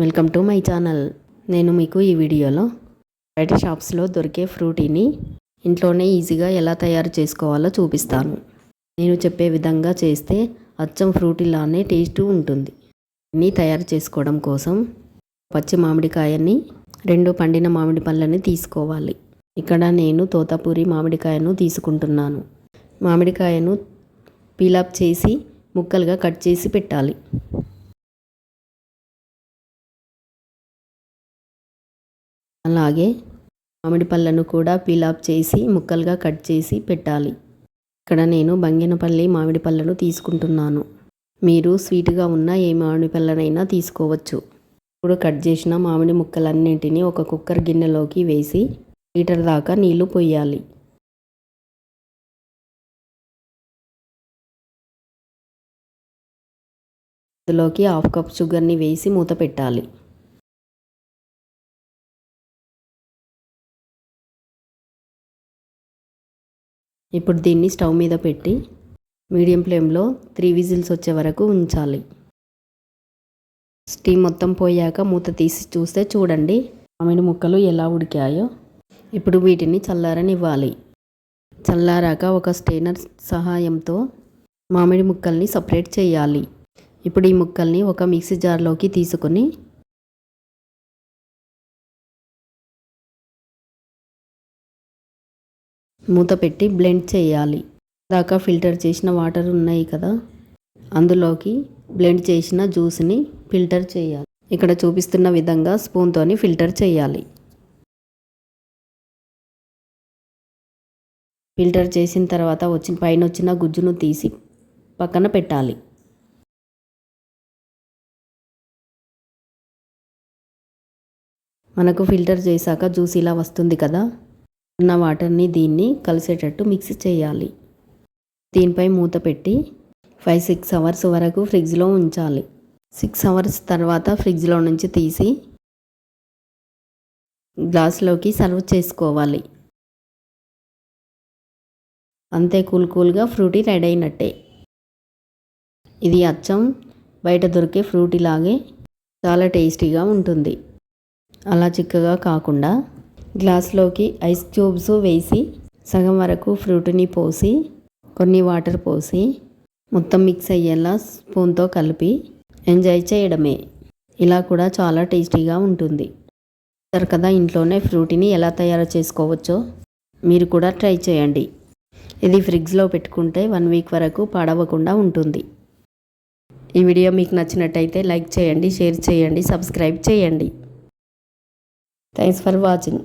Welcome to my channel. నేను మీకు ఈ వీడియోలో బయట షాప్స్లో దొరికే ఫ్రూటీని ఇంట్లోనే ఈజీగా ఎలా తయారు చేసుకోవాలో చూపిస్తాను. నేను చెప్పే విధంగా చేస్తే అచ్చం ఫ్రూటీలానే టేస్ట్ ఉంటుంది. ఇన్ని తయారు చేసుకోవడం కోసం పచ్చి మామిడికాయని రెండు పండిన మామిడి పళ్ళని తీసుకోవాలి. ఇక్కడ నేను తోతాపూరి మామిడికాయను తీసుకుంటున్నాను. మామిడికాయను పీలాప్ చేసి ముక్కలుగా కట్ చేసి పెట్టాలి. అలాగే మామిడి పళ్ళను కూడా పీలాప్ చేసి ముక్కలుగా కట్ చేసి పెట్టాలి. ఇక్కడ నేను బంగినపల్లి మామిడి పళ్ళను తీసుకుంటున్నాను. మీరు స్వీట్గా ఉన్న ఏ మామిడి పళ్ళనైనా తీసుకోవచ్చు. ఇప్పుడు కట్ చేసిన మామిడి ముక్కలన్నింటినీ ఒక కుక్కర్ గిన్నెలోకి వేసి లీటర్ దాకా నీళ్ళు పోయాలి. అందులోకి హాఫ్ కప్ షుగర్ని వేసి మూత పెట్టాలి. ఇప్పుడు దీన్ని స్టవ్ మీద పెట్టి మీడియం ఫ్లేమ్లో త్రీ విజిల్స్ వచ్చే వరకు ఉంచాలి. స్టీమ్ మొత్తం పోయాక మూత తీసి చూస్తే చూడండి మామిడి ముక్కలు ఎలా ఉడికాయో. ఇప్పుడు వీటిని చల్లారనివ్వాలి. చల్లారాక ఒక స్టెయినర్ సహాయంతో మామిడి ముక్కల్ని సపరేట్ చేయాలి. ఇప్పుడు ఈ ముక్కల్ని ఒక మిక్సీ జార్లోకి తీసుకొని మూత పెట్టి బ్లెండ్ చేయాలి. దాకా ఫిల్టర్ చేసిన వాటర్ ఉన్నాయి కదా? అందులోకి బ్లెండ్ చేసిన జ్యూస్ని ఫిల్టర్ చేయాలి. ఇక్కడ చూపిస్తున్న విధంగా స్పూన్తోని ఫిల్టర్ చేయాలి. ఫిల్టర్ చేసిన తర్వాత వచ్చిన పైన వచ్చిన గుజ్జును తీసి పక్కన పెట్టాలి. మనకు ఫిల్టర్ చేశాక జ్యూస్ ఇలా వస్తుంది కదా? ఉన్న వాటర్ని దీన్ని కలిసేటట్టు మిక్స్ చేయాలి. దీనిపై మూత పెట్టి ఫైవ్ సిక్స్ అవర్స్ వరకు ఫ్రిడ్జ్లో ఉంచాలి. సిక్స్ అవర్స్ తర్వాత ఫ్రిడ్జ్లో నుంచి తీసి గ్లాస్లోకి సర్వ్ చేసుకోవాలి. అంతే కూల్ కూల్గా ఫ్రూటీ రెడీ అయినట్టే. ఇది అచ్చం బయట దొరికే ఫ్రూటీ లాగే చాలా టేస్టీగా ఉంటుంది. అలా చిక్కగా కాకుండా గ్లాస్లోకి ఐస్ క్యూబ్స్ వేసి సగం వరకు ఫ్రూట్ని పోసి కొన్ని వాటర్ పోసి మొత్తం మిక్స్ అయ్యేలా స్పూన్తో కలిపి ఎంజాయ్ చేయడమే. ఇలా కూడా చాలా టేస్టీగా ఉంటుంది. సరే కదా ఇంట్లోనే ఫ్రూటీని ఎలా తయారు చేసుకోవచ్చో మీరు కూడా ట్రై చేయండి. ఇది ఫ్రిడ్జ్లో పెట్టుకుంటే వన్ వీక్ వరకు పాడవకుండా ఉంటుంది. ఈ వీడియో మీకు నచ్చినట్టయితే లైక్ చేయండి షేర్ చేయండి సబ్స్క్రైబ్ చేయండి. Thanks for watching.